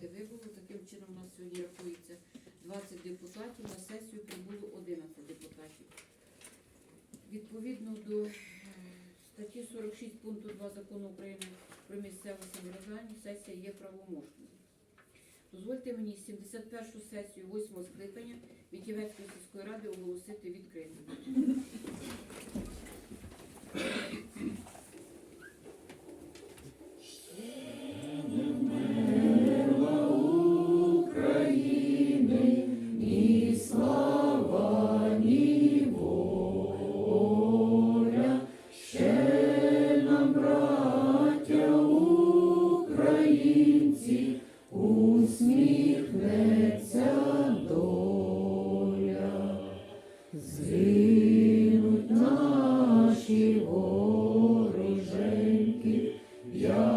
депутати. Два. Таким чином у нас сьогодні рахується 20 депутатів. На сесію прибуло 11 депутатів. Відповідно до е, статті 46 пункту 2 закону України про місцеве самоврядування сесія є правоможною. Дозвольте мені 71-шу сесію 8 скликання Вітівецької сільської ради оголосити відкритою.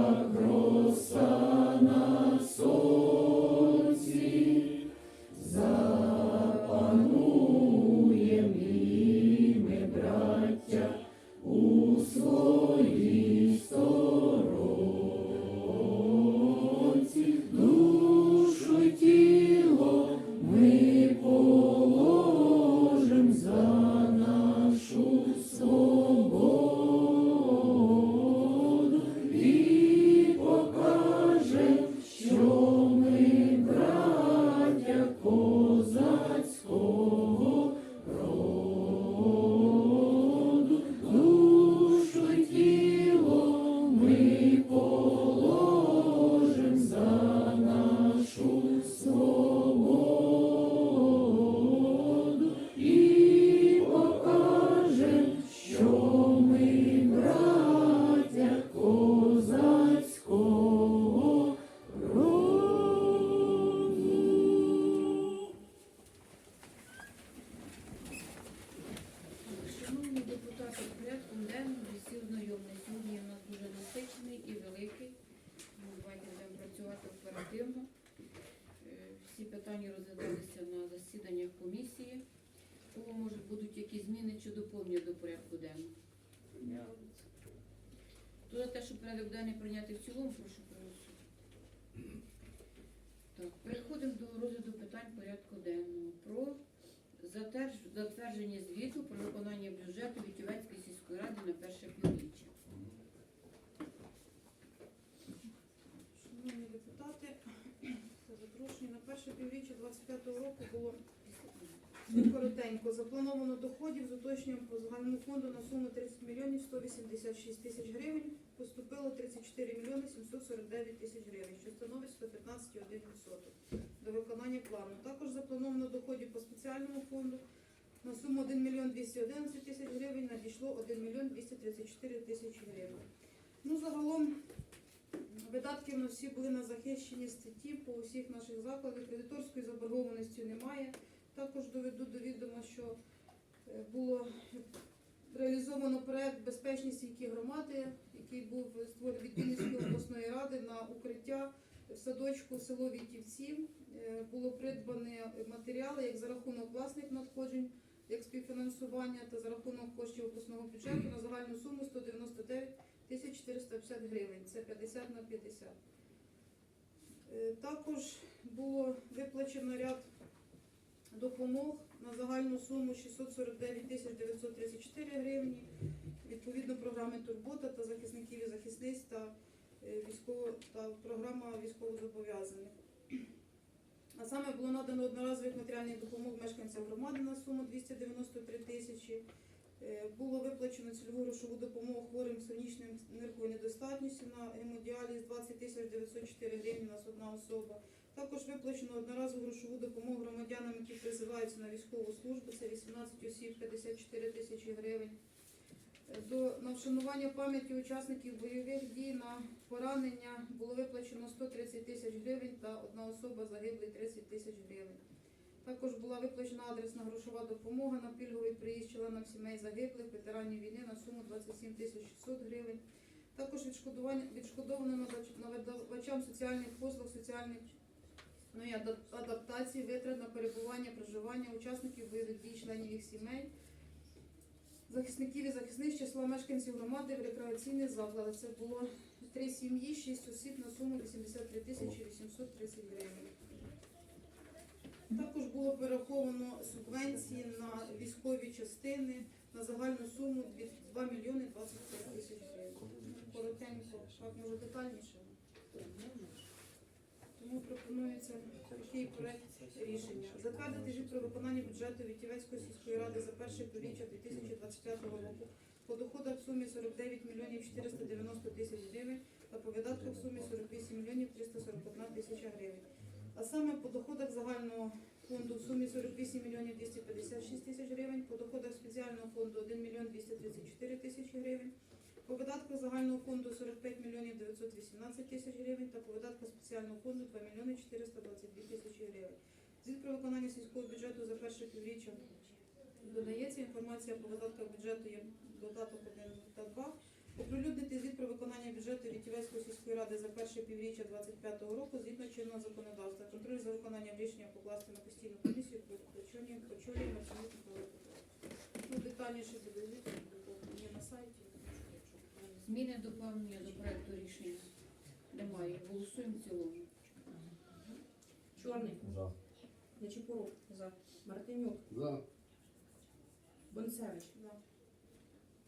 Шановні чи доповнення до порядку денного? Хто за те, щоб порядок денний прийняти в цілому, прошу проголосувати. Так, переходимо до розгляду питань порядку денного. Про затвердження звіту про виконання бюджету Вітівецької сільської ради на перше півріччя. Шановні депутати, за запрошення на перше півріччя 25-го року було коротенько. Заплановано доходів з уточненням по загальному фонду на суму 30 мільйонів 186 тисяч гривень. Поступило 34 мільйони 749 тисяч гривень, що становить 115,1% до виконання плану. Також заплановано доходів по спеціальному фонду на суму 1 мільйон 211 тисяч гривень, надійшло 1 мільйон 234 тисячі гривень. Ну, загалом Видатки в нас всі були на захищені статті по усіх наших закладах. Кредиторської заборгованості немає. Також доведу до відома, що е, було реалізовано проект безпечні стійкі громади, який був створений від Вінницької обласної ради на укриття в садочку село Вітівці. Е, Було придбані матеріали як за рахунок власних надходжень, як співфінансування та за рахунок коштів обласного бюджету на загальну суму 199 1450 гривень, це 50 на 50. Е, Також було виплачено ряд допомог на загальну суму 649 тисяч 934 гривні, відповідно програми Турбота та захисників і захисниць та, е, військово, та програма військовозобов'язаних. А саме було надано одноразових матеріальних допомог мешканцям громади на суму 293 тисячі. Е, Було виплачено цільову грошову допомогу хворим хронічною нирковою недостатністю на гемодіаліз 20 тисяч 904 гривні на одна особа. Також виплачено одноразову грошову допомогу громадянам, які призиваються на військову службу. Це 18 осіб, 54 тисячі гривень. До на вшанування пам'яті учасників бойових дій на поранення було виплачено 130 тисяч гривень та одна особа загиблий 30 тисяч гривень. Також була виплачена адресна грошова допомога на пільговий приїзд членам сімей загиблих, ветеранів війни на суму 27 тисяч 600 гривень. Також відшкодовано надавачам соціальних послуг, соціальних ну, і адаптації, витрат на перебування, проживання учасників бойових дій, членів їх сімей, захисників і захисниць числа мешканців громади в рекреаційних закладах. Це було три сім'ї, шість осіб на суму 83 тисячі 830 гривень. Також було перераховано субвенції на військові частини на загальну суму 2 мільйони 25 тисяч гривень. Коротенько, так може детальніше. Тому пропонується такий проект рішення. Затвердити звіт про виконання бюджету Вітівецької сільської ради за перше півріччя 2025 року по доходах в сумі 49 мільйонів 490 тисяч гривень та по видатках в сумі 48 мільйонів 341 тисяча гривень. А саме по доходах загального фонду в сумі 48 мільйонів 256 тисяч гривень, по доходах спеціального фонду 1 мільйон 234 тисячі гривень, по видатках загального фонду 45 мільйонів 918 тисяч гривень та по видатках спеціального фонду 2 мільйони 422 тисячі гривень. Звіт про виконання сільського бюджету за перше півріччя додається інформація по видатках бюджету є додаток 1 та 2. Оприлюднити звіт про виконання бюджету Вітівецької сільської ради за перше півріччя 2025 року згідно чинного законодавства. Контроль за виконанням рішення покласти на постійну комісію по очолює очолює Марцинюк Микола Петрович. Ну, детальніше буде звіт, є на сайті. якщо правильно. Зміни доповнення до проекту рішення немає. Голосуємо в цілому. Чорний. За. Нечипорук. За. Мартинюк. За. Бонцевич. Да.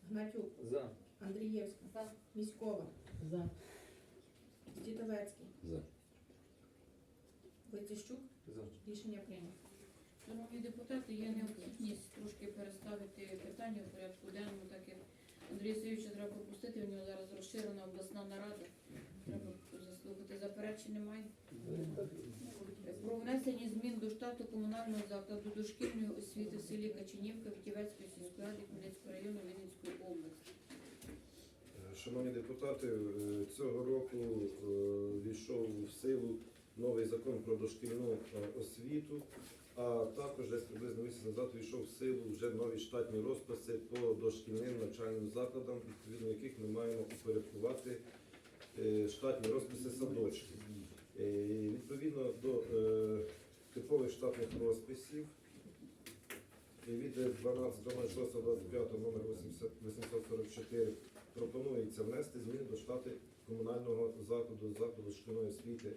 Гнатюк. За. Андрієвська. За. Міськова. За. Стітовецький. За. Войцещук. За. Рішення прийнято. Шановні депутати, є необхідність трошки переставити питання в порядку денному, так як Андрія Сергійовича треба пропустити, у нього зараз розширена обласна нарада. Треба заслухати заперечень немає. Про внесення змін до штату комунального закладу дошкільної освіти в селі Качинівка Вітівецької сільської ради Хмельницького району Вінницької області. Шановні депутати, е, цього року е, війшов в силу новий закон про дошкільну е, освіту, а також десь приблизно місяць назад війшов в силу вже нові штатні розписи по дошкільним навчальним закладам, відповідно яких ми маємо упорядкувати е, штатні розписи садочків. Е, Відповідно до е, типових штатних розписів від 12.06.25 номер 844 пропонується внести зміни до штати комунального закладу закладу шкільної освіти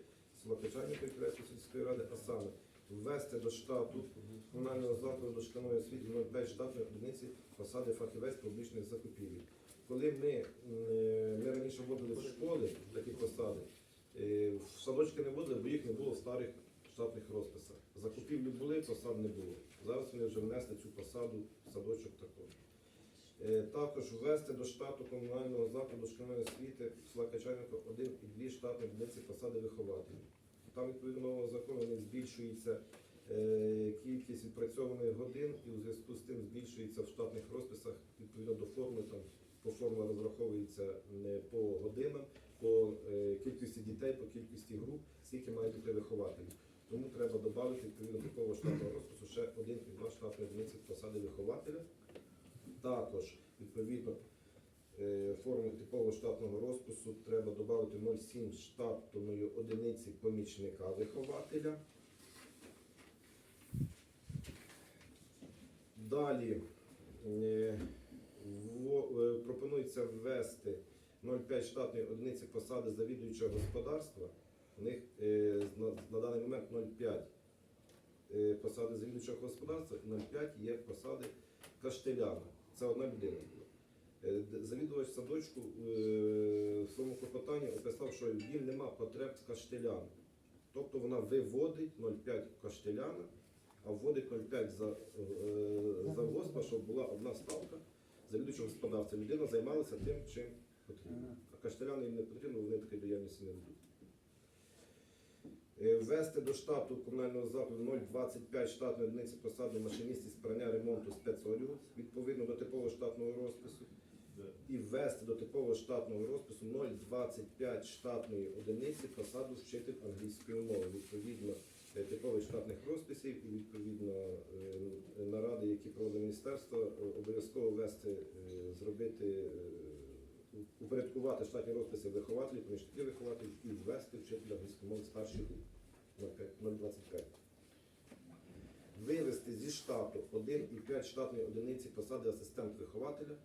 Печанівка Кирецької сільської ради, а саме ввести до штату комунального закладу шкільної освіти 05 штатної одиниці посади фахівець публічних закупівель. Коли ми, е, ми раніше вводили в школи такі посади, е, в садочки не вводили, бо їх не було в старих штатних розписах. Закупівлі були, посад не було. Зараз вони вже внесли цю посаду в садочок також. Е, Також ввести до штату комунального закладу шкільної освіти Качанівка один і дві штатні одиниці посади вихователів. Там відповідно нового закону не збільшується е, кількість відпрацьованих годин і у зв'язку з тим збільшується в штатних розписах відповідно до форми. Там по формула розраховується не по годинам, по е, кількості дітей, по кількості груп, скільки має бути вихователів. Тому треба додати відповідно такого штатного розпису ще один і два штатні одиниці посади вихователя. Також відповідно е, форми типового штатного розпису треба додати 0,7 штатної одиниці помічника вихователя. Далі е, е, пропонується ввести 0,5 штатної одиниці посади завідуючого господарства. У них е, на, даний момент 0,5 е, посади завідуючого господарства, і 0,5 є посади каштеляна. Це одна людина. Е, Завідувач садочку е, в своєму клопотанні описав, що їм нема потреб з каштеляна. Тобто вона виводить 0,5 каштеляна, а вводить 0,5 за, е, за ВОСПа, щоб була одна ставка завідувачого господарства. Людина займалася тим, чим потрібно. А каштеляни їм не потрібно, вони такої діяльності не ведуть. Е, Ввести до штату комунального закладу 0,25 штатної одиниці посади машиніст із прання ремонту спецодягу відповідно до типового штатного розпису. І ввести до типового штатного розпису 0,25 штатної одиниці посаду вчитель англійської мови. Відповідно е, типових штатних розписів і відповідно е, наради, які проводить міністерство, е, обов'язково ввести, зробити, упорядкувати штатні розписи вихователів, помічників вихователів і ввести вчителя старший рік 0,25. Вивести зі штату 1,5 штатної одиниці посади асистент вихователя,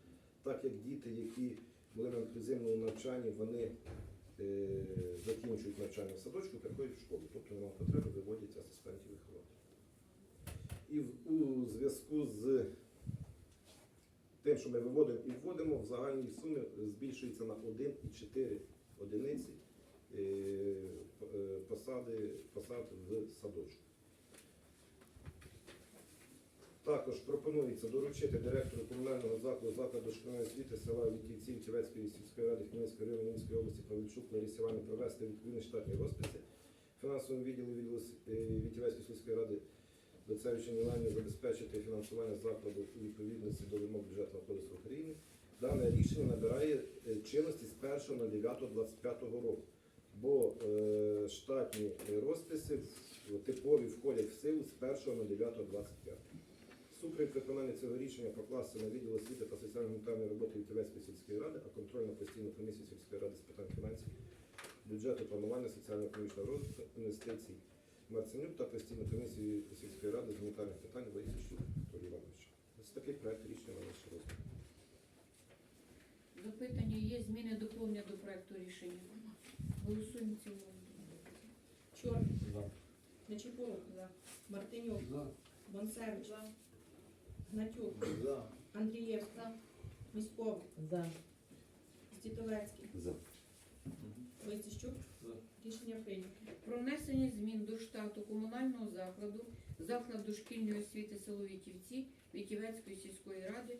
так як діти, які були на інклюзивному навчанні, вони е, закінчують навчання в садочку, приходять в школу. Тобто немає потреби, виводять асистентів вихователів. І в- у зв'язку з тим, що ми виводимо і вводимо, в загальній сумі збільшується на 1,4 одиниці е, е, посади, посад в садочку. Також пропонується доручити директору комунального закладу закладу дошкільної освіти села Вітівці Вітівецької сільської ради Хмельницької району Мінської області Павельчук Ларисі Іванівні провести відповідні штатні розписи фінансовому відділу с- е, Вітівецької сільської ради Доцевича Іванівні забезпечити фінансування закладу у відповідності до вимог бюджетного кодексу України. Дане рішення набирає е, чинності з 1.09.25 року, бо е, штатні розписи типові входять в силу з 1.09.25. Супровід виконання цього рішення покласти на відділ освіти та соціально-гуманітарної роботи Вітівецької сільської ради, а контрольну постійну комісію сільської ради з питань фінансів, бюджету, планування, соціально-економічного розвитку, інвестицій Марценюк та постійну комісію сільської ради з гуманітарних питань Борисовичу Анатолій Іванович. Ось такий проект рішення на наш розгляд. Запитання є, зміни доповнення до проекту рішення. Голосуємо в цілому. Чорний. За. Нечипорук. За. Мартинюк. За. Бонцевич. Гнатюк. За. Андрієвська. Міськов. За. Стітовецький. За. Войцещук. За. Рішення прийнято. Про внесення змін до штату комунального закладу, закладу шкільної освіти село Вітівці Вітівецької сільської ради